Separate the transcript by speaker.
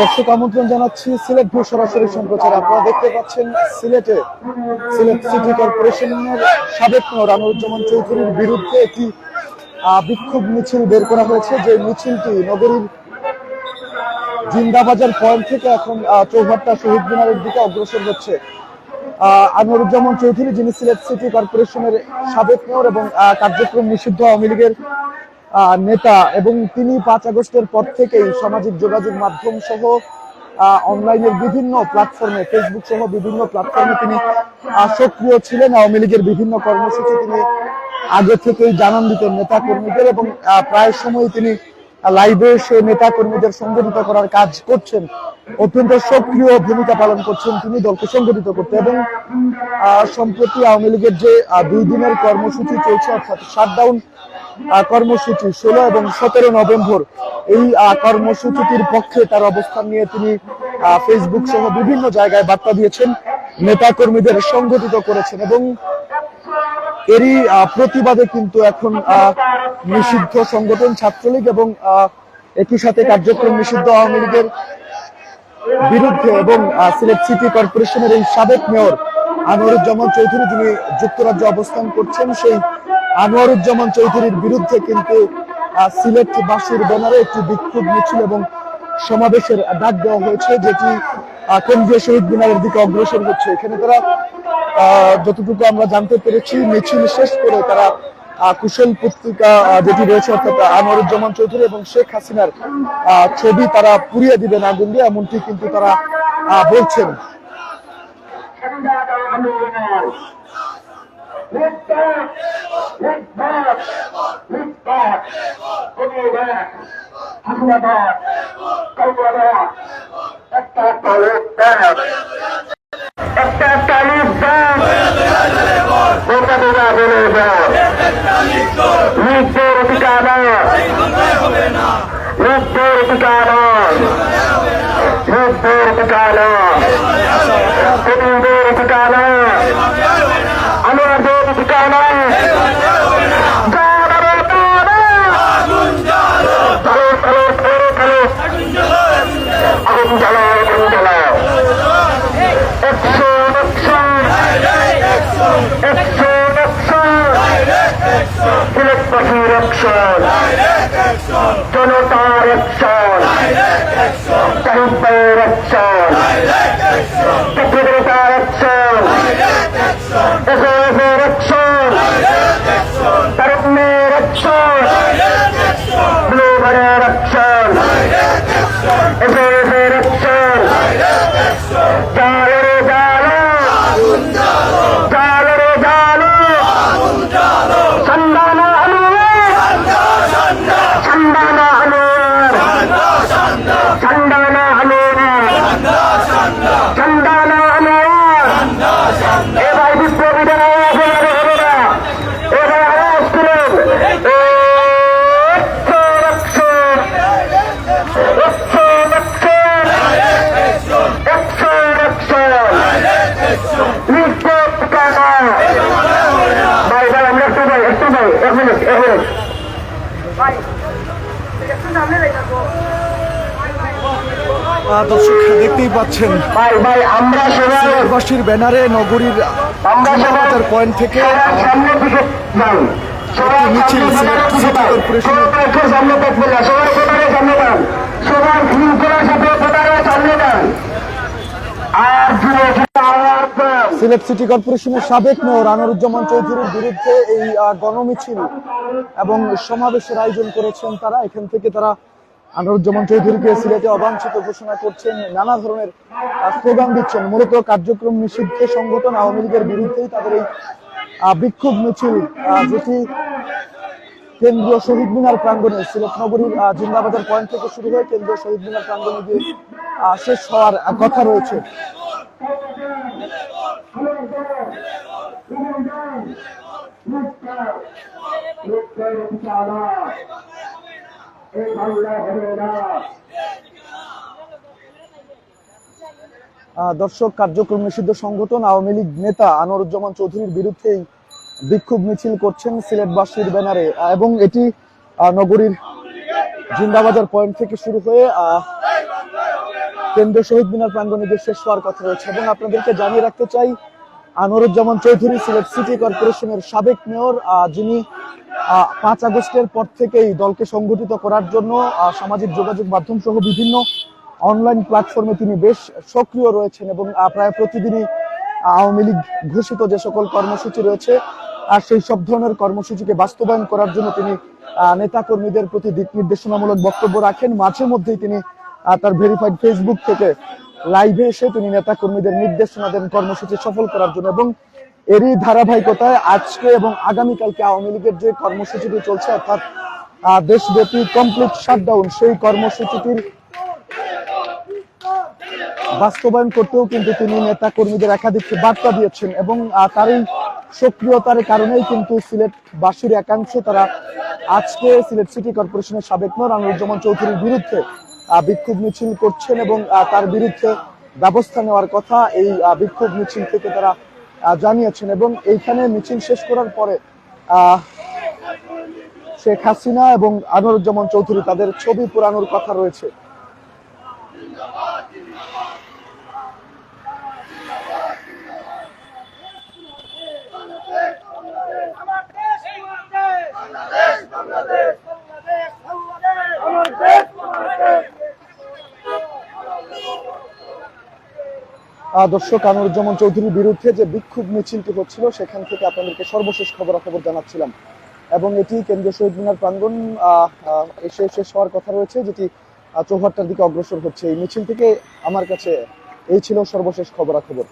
Speaker 1: দর্শক আমন্ত্রণ জানাচ্ছি সিলেট ভূ সরাসরি সম্প্রচার। আপনারা দেখতে পাচ্ছেন সিলেটে, সিলেট সিটি কর্পোরেশনের সাবেক মেয়র চৌধুরীর বিরুদ্ধে একটি বিক্ষোভ মিছিল বের করা হয়েছে। যে মিছিলটি নগরীর জিন্দাবাজার পয়েন্ট থেকে এখন চৌহাট্টা শহীদ মিনারের দিকে অগ্রসর হচ্ছে। আনোয়ারুজ্জামান চৌধুরী, যিনি সিলেট সিটি কর্পোরেশনের সাবেক মেয়র এবং কার্যক্রম নিষিদ্ধ আওয়ামী লীগের নেতা এবং তিনি পাঁচ আগস্টের পর থেকেই সামাজিক যোগাযোগ মাধ্যম সহ অনলাইনের বিভিন্ন প্ল্যাটফর্মে ফেসবুক সহ বিভিন্ন প্ল্যাটফর্মে তিনি সক্রিয় ছিলেন। আওয়ামী লীগের বিভিন্ন কর্মসূচি তিনি আগে থেকেই জানান দিতেন নেতা কর্মীদের এবং প্রায় সময় তিনি লাইভে সে নেতা কর্মীদের সংগঠিত করার কাজ করছেন। অত্যন্ত সক্রিয় ভূমিকা পালন করছেন তিনি দলকে সংগঠিত করতে এবং সম্প্রতি আওয়ামী লীগের যে দুই দিনের কর্মসূচি চলছে, অর্থাৎ শাটডাউন কর্মসূচি, ষোলো এবং সতেরো নভেম্বর এই কর্মসূচিটির পক্ষে তার অবস্থান নিয়ে তিনি ফেসবুক সহ বিভিন্ন জায়গায় বার্তা দিয়েছেন নেতা কর্মীদের সংগঠিত করেছেন এবং এরই প্রতিবাদে কিন্তু এখন নিষিদ্ধ সংগঠন ছাত্রলীগ এবং একই সাথে কার্যক্রম নিষিদ্ধ আওয়ামী লীগের বিরুদ্ধে এবং সিলেট সিটি কর্পোরেশনের এই সাবেক মেয়র আনোয়ারুজ্জামান চৌধুরী, যিনি যুক্তরাজ্যে অবস্থান করছেন, সেই আনোয়ারুজ্জামান চৌধুরীর বিরুদ্ধে কিন্তু আহ, সিলেট বাসীর ব্যানারে একটি বিক্ষোভ মিছিল এবং সমাবেশের ডাক দেওয়া হয়েছে যেটি কেন্দ্রীয় শহীদ মিনারের দিকে অগ্রসর হচ্ছে। এখানে তারা যতটুকু আমরা জানতে পেরেছি মিছিল শেষ করে তারা কুশল পত্রিকা যেটি রয়েছে অর্থাৎ আনোয়ারুজ্জামান চৌধুরী এবং শেখ হাসিনার ছবি তারা পুড়িয়ে দিবেন আগুন দিয়ে এমনটি কিন্তু তারা বলছেন।
Speaker 2: একটা তালিম দাম গোটা গোটা বলে দাও মৃত্যুর অধিকার একশো জনতার একশন সাহিত্যের একশন পৃথিবীতার
Speaker 1: Eso দর্শক দেখতেই পাচ্ছেন। ব্যানারে নগরীর পয়েন্ট থেকে মিছিল সিলেট সিটি সিলেট সিটি কর্পোরেশনের সাবেক মেয়র আনোয়ারুজ্জামান চৌধুরীর বিরুদ্ধে এই গণমিছিল এবং সমাবেশের আয়োজন করেছেন তারা। এখান থেকে তারা আনোয়ারুজ্জামান চৌধুরীকে সিলেটে অবাঞ্ছিত ঘোষণা করছেন। নানা ধরনের স্লোগান দিচ্ছেন। মূলত কার্যক্রম নিষিদ্ধ। সংগঠন আওয়ামী লীগের বিরুদ্ধেই তাদের এই বিক্ষোভ মিছিল যেটি কেন্দ্রীয় শহীদ মিনার প্রাঙ্গণে, সিলেট নগরীর জিন্দাবাজার পয়েন্ট থেকে শুরু হয়ে কেন্দ্রীয় শহীদ মিনার প্রাঙ্গণে গিয়ে শেষ হওয়ার কথা রয়েছে। দর্শক, কার্যক্রম নিষিদ্ধ সংগঠন আওয়ামী লীগ নেতা আনোয়ারুজ্জামান চৌধুরীর বিরুদ্ধেই বিক্ষোভ মিছিল করছেন সিলেটবাসীর ব্যানারে। এবং এটি নগরীর জিন্দাবাজার পয়েন্ট থেকে শুরু হয়ে কেন্দ্রীয় শহীদ মিনার প্রাঙ্গণে শেষ হওয়ার কথা রয়েছে। এবং আপনাদেরকে জানিয়ে রাখতে চাই আনোরুজ্জামান চৌধুরী সিলেট সিটি কর্পোরেশনের সাবেক মেয়র যিনি পাঁচ আগস্টের পর থেকেই দলকে সংগঠিত করার জন্য সামাজিক যোগাযোগ মাধ্যম সহ বিভিন্ন অনলাইন প্ল্যাটফর্মে তিনি বেশ সক্রিয় রয়েছেন এবং প্রায় প্রতিদিনই আওয়ামী লীগ ঘোষিত যে সকল কর্মসূচি রয়েছে, আর সেই সব ধরনের কর্মসূচিকে বাস্তবায়ন করার জন্য তিনি নেতা কর্মীদের প্রতি দিক নির্দেশনামূলক বক্তব্য রাখেন। মাঝে মধ্যেই তিনি তার ভেরিফাইড ফেসবুক থেকে লাইভে এসে তিনি নেতা কর্মীদের নির্দেশনা দেন কর্মসূচি সফল করার জন্য এবং এরই ধারাবাহিকতায় আজকে এবং আগামীকালকে আওয়ামী লীগের যে কর্মসূচিটি চলছে, অর্থাৎ দেশব্যাপী কমপ্লিট শাটডাউন সেই কর্মসূচিটির বাস্তবায়ন করতেও কিন্তু তিনি নেতা কর্মীদের একাধিক বার্তা দিয়েছেন এবং তারই সক্রিয়তার কারণেই কিন্তু সিলেটবাসীর একাংশ তারা আজকে সিলেট সিটি কর্পোরেশনের সাবেক মেয়র আনোয়ারুজ্জামান চৌধুরীর বিরুদ্ধে বিক্ষোভ মিছিল করছেন এবং তার বিরুদ্ধে ব্যবস্থা নেওয়ার কথা এই বিক্ষোভ মিছিল থেকে তারা জানিয়েছেন এবং এইখানে মিছিল শেষ করার পরে শেখ হাসিনা এবং আনোয়ারুজ্জামান চৌধুরী তাদের ছবি পুরানোর কথা রয়েছে। দর্শক কানুরুজ্জামান চৌধুরীর বিরুদ্ধে যে বিক্ষোভ মিছিলটি হচ্ছিল, সেখান থেকে আপনাদেরকে সর্বশেষ খবরাখবর জানাচ্ছিলাম। এবং এটি কেন্দ্রীয় শহীদ মিনার প্রাঙ্গণ এসে শেষ হওয়ার কথা রয়েছে, যেটি চৌহাট্টার দিকে অগ্রসর হচ্ছে। এই মিছিল থেকে আমার কাছে এই ছিল সর্বশেষ খবরাখবর।